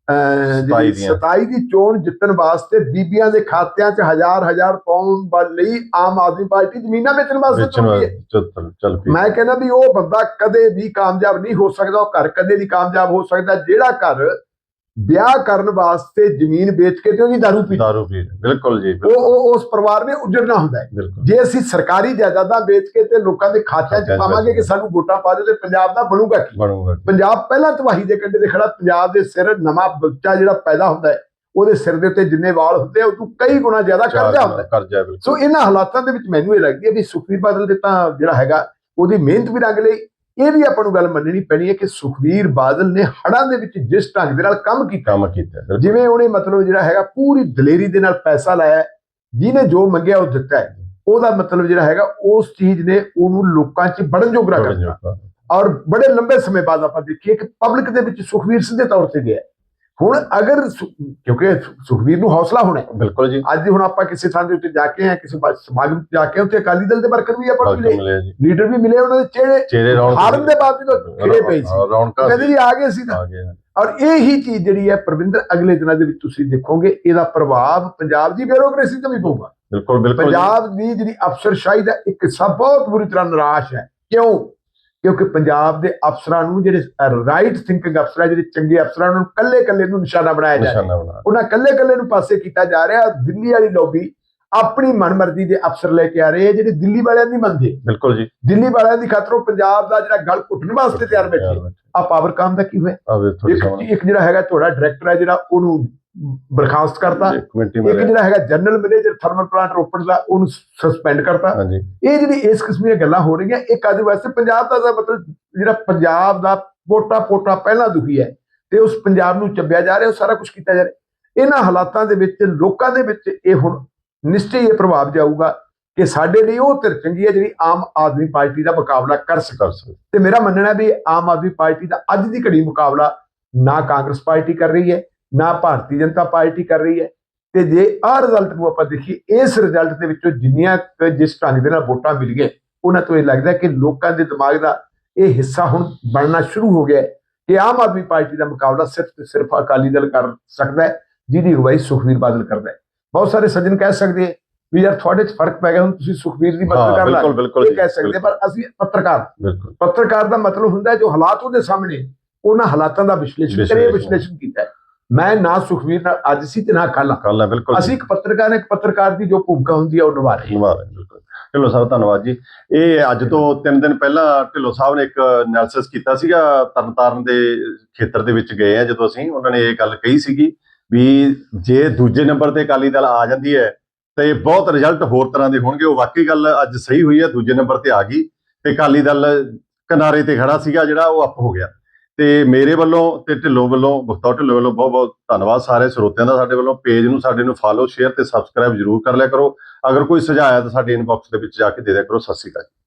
ਜਿਹੜੀ ਦੀਆਂ। 27 ਦੀ ਚੋਣ ਜਿੱਤਣ ਵਾਸਤੇ ਬੀਬੀਆਂ ਦੇ ਖਾਤਿਆਂ 'ਚ ਹਜ਼ਾਰ ਹਜ਼ਾਰ ਪਾਉਣ ਲਈ ਆਮ ਆਦਮੀ ਪਾਰਟੀ ਜ਼ਮੀਨਾਂ ਵੇਚਣ ਵਾਸਤੇ। ਚੱਲ ਚੱਲ ਪਈ ਮੈਂ ਕਹਿੰਦਾ ਵੀ ਉਹ ਬੰਦਾ ਕਦੇ ਵੀ ਕਾਮਯਾਬ ਨਹੀਂ ਹੋ ਸਕਦਾ ਉਹ ਘਰ ਕਦੇ ਨਹੀਂ ਕਾਮਯਾਬ ਹੋ ਸਕਦਾ ਜਿਹੜਾ ਘਰ ਵਿਆਹ ਕਰਨ ਵਾਸਤੇ ਜ਼ਮੀਨ ਵੇਚ ਕੇ ਤੇ ਉਹਦੀ ਦਾਰੂ ਪੀ ਦਾਰੂ ਪੀ। ਬਿਲਕੁਲ ਜੀ ਉਹ ਉਹ ਉਸ ਪਰਿਵਾਰ ਨੇ ਉਜੜਨਾ ਹੁੰਦਾ ਹੈ। ਬਿਲਕੁਲ। ਜੇ ਅਸੀਂ ਸਰਕਾਰੀ ਜਾਇਦਾਦਾਂ ਵੇਚ ਕੇ ਤੇ ਲੋਕਾਂ ਦੇ ਖਾਤਿਆਂ 'ਚ ਪਾਵਾਂਗੇ ਕਿ। ਸਾਨੂੰ ਵੋਟਾਂ ਪਾ ਦਿਓ ਤੇ ਪੰਜਾਬ ਦਾ ਬਣੂਗਾ ਕੀ? ਬਣੂਗਾ ਪੰਜਾਬ ਪਹਿਲਾਂ ਤਬਾਹੀ ਦੇ ਕੰਢੇ ਤੇ ਖੜਾ ਪੰਜਾਬ ਦੇ ਸਿਰ ਨਵਾਂ ਬੱਚਾ ਜਿਹੜਾ ਪੈਦਾ ਹੁੰਦਾ ਹੈ ਉਹਦੇ ਸਿਰ ਦੇ ਉੱਤੇ ਜਿੰਨੇ ਵਾਲ ਹੁੰਦੇ ਆ ਉਹ ਤੋਂ ਕਈ ਗੁਣਾ ਜ਼ਿਆਦਾ ਕਰਜ਼ਾ ਹੁੰਦਾ ਹੈ। ਕਰਜ਼ਾ ਬਿਲਕੁਲ। ਸੋ ਇਹਨਾਂ ਹਾਲਾਤਾਂ ਦੇ ਵਿੱਚ ਮੈਨੂੰ ਇਹ ਲੱਗਦੀ ਹੈ ਵੀ ਸੁਖਬੀਰ ਬਾਦਲ ਦੇ ਤਾਂ ਜਿਹੜਾ ਹੈਗਾ ਉਹਦੀ ਮਿਹਨਤ ਵੀ ਰੰਗ ਲਈ ਇਹ ਵੀ ਆਪਾਂ ਨੂੰ ਗੱਲ ਮੰਨਣੀ ਪੈਣੀ ਹੈ ਕਿ ਸੁਖਬੀਰ ਬਾਦਲ ਨੇ ਹੜਾਂ ਦੇ ਵਿੱਚ ਜਿਸ ਢੰਗ ਦੇ ਨਾਲ ਕੰਮ ਕੀਤਾ ਕੰਮ ਕੀਤਾ। ਜਿਵੇਂ ਉਹਨੇ ਮਤਲਬ ਜਿਹੜਾ ਹੈਗਾ ਪੂਰੀ ਦਲੇਰੀ ਦੇ ਨਾਲ ਪੈਸਾ ਲਾਇਆ ਜਿਹਨੇ ਜੋ ਮੰਗਿਆ ਉਹ ਦਿੱਤਾ ਹੈ ਉਹਦਾ ਮਤਲਬ ਜਿਹੜਾ ਹੈਗਾ ਉਸ ਚੀਜ਼ ਨੇ ਉਹਨੂੰ ਲੋਕਾਂ 'ਚ ਬੜਨ ਜੋਗਰਾ ਕਰਤਾ। ਔਰ ਬੜੇ ਲੰਬੇ ਸਮੇਂ ਬਾਅਦ ਆਪਾਂ ਦੇਖੀਏ ਕਿ ਪਬਲਿਕ ਦੇ ਵਿੱਚ ਸੁਖਵੀਰ ਸਿੱਧੇ ਤੌਰ ਤੇ ਗਿਆ ਹੁਣ ਅਗਰ ਕਿਉਂਕਿ ਸੁਖਵੀਰ ਨੂੰ ਹੌਸਲਾ ਹੋਣਾ ਹੈ। ਬਿਲਕੁਲ ਜੀ। ਅੱਜ ਹੁਣ ਆਪਾਂ ਕਿਸੇ ਥਾਂ ਦੇ ਉੱਤੇ ਜਾ ਕੇ ਆਏ ਕਿਸੇ ਸਮਾਗਮ 'ਚ ਜਾ ਕੇ ਉੱਥੇ ਅਕਾਲੀ ਦਲ ਦੇ ਵਰਕਰ ਵੀ ਆਪਾਂ ਮਿਲੇ। ਲੀਡਰ ਵੀ ਮਿਲੇ ਉਹਨਾਂ ਦੇ ਚਿਹਰੇ। ਚਿਹਰੇ ਰੌਣਕ ਹਾਰਨ ਦੇ ਬਾਅਦ ਵੀ ਖਿੜੇ ਪਏ ਸੀ। ਰੌਣਕਾਂ ਕਹਿੰਦੇ ਜੀ ਆ ਗਏ ਸੀ ਤਾਂ। ਆ। ਔਰ ਇਹ ਹੀ ਚੀਜ਼ ਜਿਹੜੀ ਹੈ ਪ੍ਰਵਿੰਦਰ ਅਗਲੇ ਦਿਨਾਂ ਦੇ ਵਿੱਚ ਤੁਸੀਂ ਦੇਖੋਗੇ ਇਹਦਾ ਪ੍ਰਭਾਵ ਪੰਜਾਬ ਦੀ ਬਿਊਰੋਕ੍ਰੇਸੀ ਤੇ ਵੀ ਪਊਗਾ। ਬਿਲਕੁਲ ਬਿਲਕੁਲ। ਪੰਜਾਬ ਦੀ ਜਿਹੜੀ ਅਫਸਰਸ਼ਾਹੀ ਦਾ ਇੱਕ ਸਭ ਬਹੁਤ ਬੁਰੀ ਤਰ੍ਹਾਂ ਨਿਰਾਸ਼ ਹੈ। ਕਿਉਂ? ਕਿਉਂਕਿ ਪੰਜਾਬ ਦੇ ਅਫਸਰਾਂ ਨੂੰ ਜਿਹੜੇ ਰਾਈਟ ਥਿੰਕਿੰਗ ਅਫਸਰ ਹੈ ਜਿਹੜੇ ਚੰਗੇ ਅਫਸਰਾਂ ਨੂੰ ਕੱਲੇ ਕੱਲੇ ਨੂੰ ਨਿਸ਼ਾਨਾ ਬਣਾਇਆ ਜਾ ਰਿਹਾ। ਉਹਨਾਂ ਕੱਲੇ ਕੱਲੇ ਨੂੰ ਪਾਸੇ ਕੀਤਾ ਜਾ ਰਿਹਾ। ਦਿੱਲੀ ਵਾਲੀ ਲੋਬੀ ਆਪਣੀ ਮਨਮਰਜ਼ੀ ਦੇ ਅਫਸਰ ਲੈ ਕੇ ਆ ਰਹੇ ਹੈ ਜਿਹੜੇ ਦਿੱਲੀ ਵਾਲਿਆਂ ਦੀ ਮੰਨਦੇ ਬਿਲਕੁਲ ਜੀ। ਦਿੱਲੀ ਵਾਲਿਆਂ ਦੀ ਖਾਤਰ ਉਹ ਪੰਜਾਬ ਦਾ ਜਿਹੜਾ ਗਲ ਘੁੱਟਣ ਵਾਸਤੇ ਤਿਆਰ ਬੈਠੇ। ਆ ਪਾਵਰ ਕਾਮ ਦਾ ਕੀ ਹੋਇਆ? ਇੱਕ ਜਿਹੜਾ ਹੈਗਾ ਤੁਹਾਡਾ ਡਾਇਰੈਕਟਰ ਹੈ ਜਿਹੜਾ ਉਹਨੂੰ ਬਰਖਾਸਤ ਕਰਤਾ। ਇੱਕ ਜਿਹੜਾ ਹੈਗਾ general manager thermal plant Ropar ਦਾ ਉਹਨੂੰ ਸਸਪੈਂਡ ਕਰਤਾ। ਇਹ ਜਿਹੜੀ ਇਸ ਕਿਸਮ ਦੀਆਂ ਗੱਲਾਂ ਹੋ ਰਹੀਆਂ ਇਹ ਕਾਦੇ ਵਾਸਤੇ ਪੰਜਾਬ ਦਾ ਮਤਲਬ ਜਿਹੜਾ ਪੰਜਾਬ ਦਾ ਪੋਟਾ ਪੋਟਾ ਪਹਿਲਾਂ ਦੁਖੀ ਹੈ ਤੇ ਉਸ ਪੰਜਾਬ ਨੂੰ ਚੱਬਿਆ ਜਾ ਰਿਹਾ ਸਾਰਾ ਕੁਝ ਕੀਤਾ ਜਾ ਰਿਹਾ। ਇਹਨਾਂ ਹਾਲਾਤਾਂ ਦੇ ਵਿੱਚ ਲੋਕਾਂ ਦੇ ਵਿੱਚ ਇਹ ਹੁਣ ਨਿਸ਼ਚੈ ਇਹ ਪ੍ਰਭਾਵ ਜਾਊਗਾ ਕਿ ਸਾਡੇ ਲਈ ਉਹ ਧਿਰ ਚੰਗੀ ਹੈ ਜਿਹੜੀ ਆਮ ਆਦਮੀ ਪਾਰਟੀ ਦਾ ਮੁਕਾਬਲਾ ਕਰ ਸਕੇ। ਕਰ ਸਕਦੇ ਤੇ ਮੇਰਾ ਮੰਨਣਾ ਵੀ ਆਮ ਆਦਮੀ ਪਾਰਟੀ ਦਾ ਅੱਜ ਦੀ ਘੜੀ ਮੁਕਾਬਲਾ ਨਾ ਕਾਂਗਰਸ ਪਾਰਟੀ ਕਰ ਰਹੀ ਹੈ ਨਾ ਭਾਰਤੀ ਜਨਤਾ ਪਾਰਟੀ ਕਰ ਰਹੀ ਹੈ। ਤੇ ਜੇ ਆਹ ਰਿਜ਼ਲਟ ਨੂੰ ਆਪਾਂ ਦੇਖੀਏ ਇਸ ਰਿਜ਼ਲਟ ਦੇ ਵਿੱਚੋਂ ਜਿੰਨੀਆਂ ਜਿਸ ਢੰਗ ਦੇ ਨਾਲ ਵੋਟਾਂ ਮਿਲ ਗਏ ਉਹਨਾਂ ਤੋਂ ਇਹ ਲੱਗਦਾ ਕਿ ਲੋਕਾਂ ਦੇ ਦਿਮਾਗ ਦਾ ਇਹ ਹਿੱਸਾ ਹੁਣ ਬਣਨਾ ਸ਼ੁਰੂ ਹੋ ਗਿਆ ਕਿ ਆਮ ਆਦਮੀ ਪਾਰਟੀ ਦਾ ਮੁਕਾਬਲਾ ਸਿਰਫ ਤੇ ਸਿਰਫ ਅਕਾਲੀ ਦਲ ਕਰ ਸਕਦਾ ਹੈ ਜਿਹਦੀ ਅਗਵਾਈ ਸੁਖਵੀਰ ਬਾਦਲ ਕਰਦਾ ਹੈ। ਬਹੁਤ ਸਾਰੇ ਸੱਜਣ ਕਹਿ ਸਕਦੇ ਵੀ ਯਾਰ ਤੁਹਾਡੇ 'ਚ ਫ਼ਰਕ ਪੈ ਗਿਆ ਹੁਣ ਤੁਸੀਂ ਸੁਖਵੀਰ ਦੀ ਮਦਦ ਕਰ ਲਾ ਬਿਲਕੁਲ ਇਹ ਕਹਿ ਸਕਦੇ ਪਰ ਅਸੀਂ ਪੱਤਰਕਾਰ ਪੱਤਰਕਾਰ ਦਾ ਮਤਲਬ ਹੁੰਦਾ ਜੋ ਹਾਲਾਤ ਉਹਦੇ ਸਾਹਮਣੇ ਉਹਨਾਂ ਹਾਲਾਤਾਂ ਦਾ ਵਿਸ਼ਲੇਸ਼ਣ ਕਰੇ ਵਿਸ਼ਲੇਸ਼ਣ। ਵਿਸ਼ਲੇਸ਼ਣ ਕੀਤਾ ਹੈ। ਮੈਂ ਨਾ ਸੁਖਵੀਰ ਨਾਲ ਅੱਜ ਸੀ ਤੇ ਨਾ ਕੱਲ ਕੱਲ ਬਿਲਕੁਲ ਅਸੀਂ ਇੱਕ ਪੱਤਰਕਾਰ ਇੱਕ ਪੱਤਰਕਾਰ ਦੀ ਜੋ ਭੂਮਿਕਾ ਹੁੰਦੀ ਹੈ ਉਹ ਨਿਭਾ ਰਹੇ ਹਾਂ। ਬਿਲਕੁਲ। ਢਿੱਲੋਂ ਸਾਹਿਬ ਧੰਨਵਾਦ ਜੀ। ਇਹ ਅੱਜ ਤੋਂ 3 ਦਿਨ ਪਹਿਲਾਂ ਢਿੱਲੋਂ ਸਾਹਿਬ ਨੇ ਇੱਕ ਐਨਾਲਿਸਿਸ ਕੀਤਾ ਸੀਗਾ ਤਰਨਤਾਰਨ ਦੇ ਖੇਤਰ ਦੇ ਵਿੱਚ ਗਏ ਆ ਜਦੋਂ ਅਸੀਂ। ਉਹਨਾਂ ਨੇ ਇਹ ਗੱਲ ਕਹੀ ਸੀਗੀ ਵੀ ਜੇ ਦੂਜੇ ਨੰਬਰ ਤੇ ਅਕਾਲੀ ਦਲ ਆ ਜਾਂਦੀ ਹੈ ਤੇ ਬਹੁਤ ਰਿਜ਼ਲਟ ਹੋਰ ਤਰ੍ਹਾਂ ਦੇ ਹੋਣਗੇ। ਉਹ ਵਾਕਈ ਗੱਲ ਅੱਜ ਸਹੀ ਹੋਈ ਹੈ ਦੂਜੇ ਨੰਬਰ ਤੇ ਆ ਗਈ। ਤੇ ਅਕਾਲੀ ਦਲ ਕਿਨਾਰੇ ਤੇ ਖੜਾ ਸੀਗਾ ਜਿਹੜਾ ਉਹ ਅੱਪ ਹੋ ਗਿਆ। ਤੇ ਮੇਰੇ ਵੱਲੋਂ ਤੇ ਢਿੱਲੋਂ ਵੱਲੋਂ ਬਖਤੌਰ ਢਿੱਲੋਂ ਵੱਲੋਂ ਬਹੁਤ ਬਹੁਤ ਧੰਨਵਾਦ ਸਾਰੇ ਸਰੋਤਿਆਂ ਦਾ ਸਾਡੇ ਵੱਲੋਂ। ਪੇਜ ਨੂੰ ਸਾਡੇ ਨੂੰ ਫਾਲੋ ਸ਼ੇਅਰ ਤੇ ਸਬਸਕ੍ਰਾਈਬ ਜਰੂਰ ਕਰ ਲਿਆ ਕਰੋ। ਅਗਰ ਕੋਈ ਸੁਝਾਅ ਹੈ ਤਾਂ ਸਾਡੇ ਇਨਬਾਕਸ ਦੇ ਵਿੱਚ ਜਾ ਕੇ ਦੇ ਦਿਆ ਕਰੋ। ਸਤਿ ਸ਼੍ਰੀ ਅਕਾਲ